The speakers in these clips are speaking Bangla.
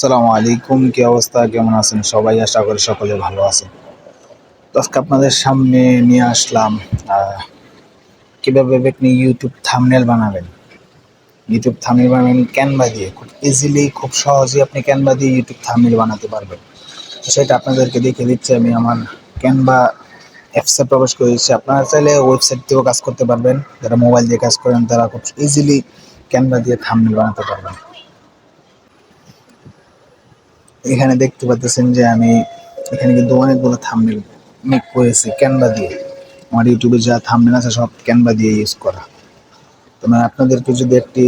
আসসালামু আলাইকুম, কি অবস্থা, কেমন আছেন সবাই? আশা করি সকলে ভালো আছেন। তো আজকে আপনাদের সামনে নিয়ে আসলাম কীভাবে আপনি ইউটিউব থামনেল বানাবেন। ইউটিউব থামনেল বানাবেন ক্যানভা দিয়ে। খুব ইজিলি খুব সহজেই আপনি ক্যানভা দিয়ে ইউটিউব থামনেল বানাতে পারবেন। সেটা আপনাদেরকে দেখে দিচ্ছি, আমি আমার ক্যানভা অ্যাপসে প্রবেশ করে দিচ্ছি। আপনারা চাইলে ওয়েবসাইট দিয়েও কাজ করতে পারবেন। যারা মোবাইল দিয়ে কাজ করেন, তারা খুব ইজিলি ক্যানভা দিয়ে থামনেল বানাতে পারবেন। এখানে দেখতে পাচ্ছেন যে আমি এখানে কিন্তু অনেকগুলো থাম্বনেল মেক করেছি ক্যানভা দিয়ে। আমার ইউটিউবে যা থাম্বনেল আছে সব ক্যানভা দিয়ে ইউজ করা। তো মানে আপনাদেরকে যদি একটি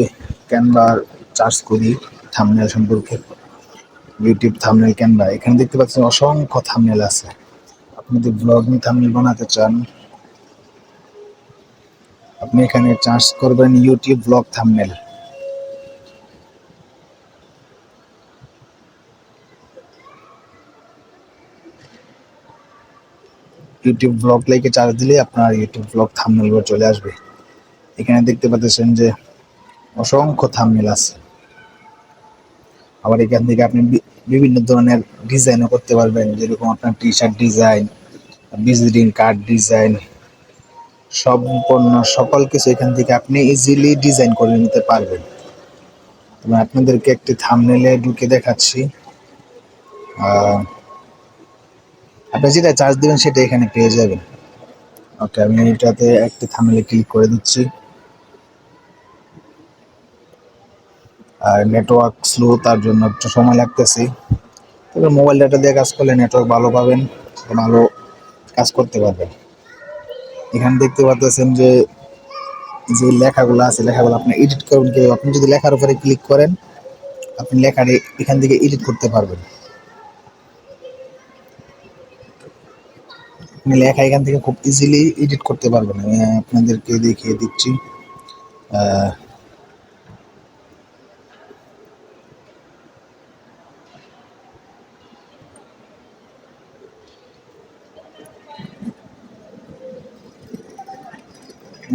ক্যানভার চার্জ করি থাম্বনেল সম্পর্কে ইউটিউব থামনেল ক্যানভা এখানে দেখতে পাচ্ছেন অসংখ্য থাম্বনেল আছে। আপনি যদি ব্লগ নিয়ে থাম্বনেল বানাতে চান, আপনি এখানে চার্জ করবেন YouTube blog thumbnail YouTube blog লাইকে charge দিলে আপনার ইউটিউব ব্লগ থাম্বনেল চলে আসবে। এখানে দেখতে পাচ্ছেন যে অসংখ্য থাম্বনেল আছে। আবার এখান থেকে আপনি বিভিন্ন ধরনের ডিজাইনও করতে পারবেন, যেরকম আপনার T shirt design visiting card design সম্পূর্ণ সকল কিছু এখান থেকে আপনি ইজিলি ডিজাইন করে নিতে পারবেন। আপনাদেরকে একটি থাম্বনেলে ঢুকে দেখাচ্ছি। আপনি যেটা চার্জ দেবেন সেটা এখানে পেয়ে যাবেন। ওকে আমি এটাতে একটি থাম্বনেলে ক্লিক করে দিচ্ছি। আর নেটওয়ার্ক স্লো তার জন্য একটু সময় লাগতেছে। তবে মোবাইল ডাটা দিয়ে কাজ করলে নেটওয়ার্ক ভালো পাবেন, ভালো কাজ করতে পারবেন। এখানে দেখতে পাচ্ছেন যে যে লেখাগুলো আছে, লেখাগুলো আপনি এডিট করবেন কেউ আপনি যদি লেখার উপরে ক্লিক করেন, আপনি লেখার এ- এখান থেকে এডিট করতে পারবেন। আপনি লেখা এখান থেকে খুব ইজিলি এডিট করতে পারবেন। আমি আপনাদেরকে দেখিয়ে দিচ্ছি।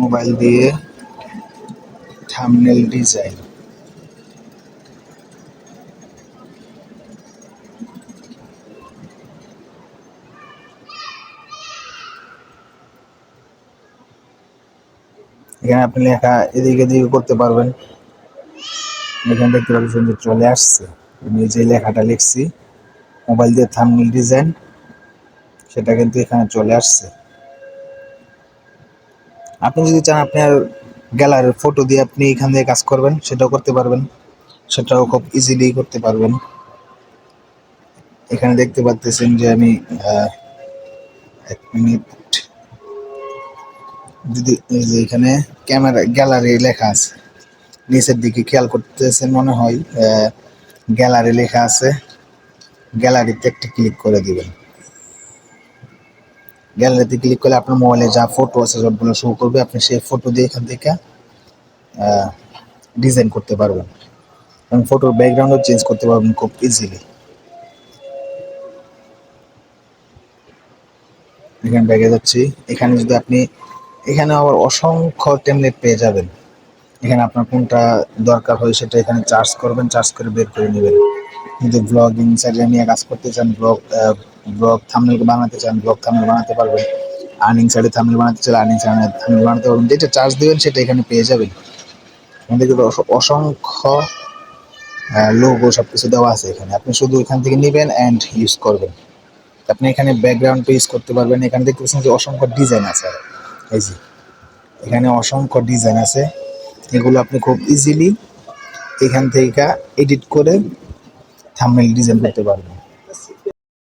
মোবাইল দিয়ে থাম্বনেল ডিজাইন এখানে আপনি লেখা এদিকে এদিকে করতে পারবেন। এখানে দেখতে পাচ্ছেন যে চলে আসছে। আমি যে লেখাটা লিখছি, মোবাইল দিয়ে থাম্বনেল ডিজাইন, সেটা কিন্তু এখানে চলে আসছে। আপনি যদি চান আপনার গ্যালারির ফটো দিয়ে আপনি এখান থেকে কাজ করবেন, সেটাও করতে পারবেন। সেটাও খুব ইজিলি করতে পারবেন। এখানে দেখতে পাচ্ছেন যে আমি এক মিনিট। যদি এই যে এখানে ক্যামেরা গ্যালারি লেখা আছে, নিচের দিকে খেয়াল করতেছেন মনে হয় গ্যালারি লেখা আছে, গ্যালারিতে একটা ক্লিক করে দিবেন। গ্যালারিতে ক্লিক করলে আপনার মোবাইলে যা ফটো আছে সবগুলো শো করবে, আপনি সেই ফটো দিয়ে এখান থেকে ডিজাইন করতে পারবেন। এবং ফটোর ব্যাকগ্রাউন্ডও চেঞ্জ করতে পারবেন খুব ইজিলি এখানে ব্যাগে যাচ্ছি, এখানে যদি আপনি এখানে আবার অসংখ্য টেমলেট পেয়ে যাবেন। এখানে আপনার কোনটা দরকার হয় সেটা এখানে চার্জ করবেন চার্জ করে বের করে নেবেন। যদি ব্লগিং সাইডে নিয়ে কাজ করতে চান ব্লগ ব্লগ থামনেল বানাতে চান ব্লগ থামনেল বানাতে পারবেন। আর্নিং সাইডে থামনেল বানাতে চান আর্নিং সাইডে থামনেল বানাতে পারবেন। যেটা চার্জ দেবেন সেটা এখানে পেয়ে যাবেন। অস- অসংখ্য লোগো সব কিছু দেওয়া আছে এখানে। আপনি শুধু এখান থেকে নেবেন অ্যান্ড ইউজ করবেন। আপনি এখানে ব্যাকগ্রাউন্ড ইউজ করতে পারবেন। এখানে দেখতে যে অসংখ্য ডিজাইন আছে। এখানে অসংখ্য ডিজাইন আছে। এগুলো আপনি খুব ইজিলি এখান থেকে এডিট করে থামনেল ডিজাইন করতে পারবেন।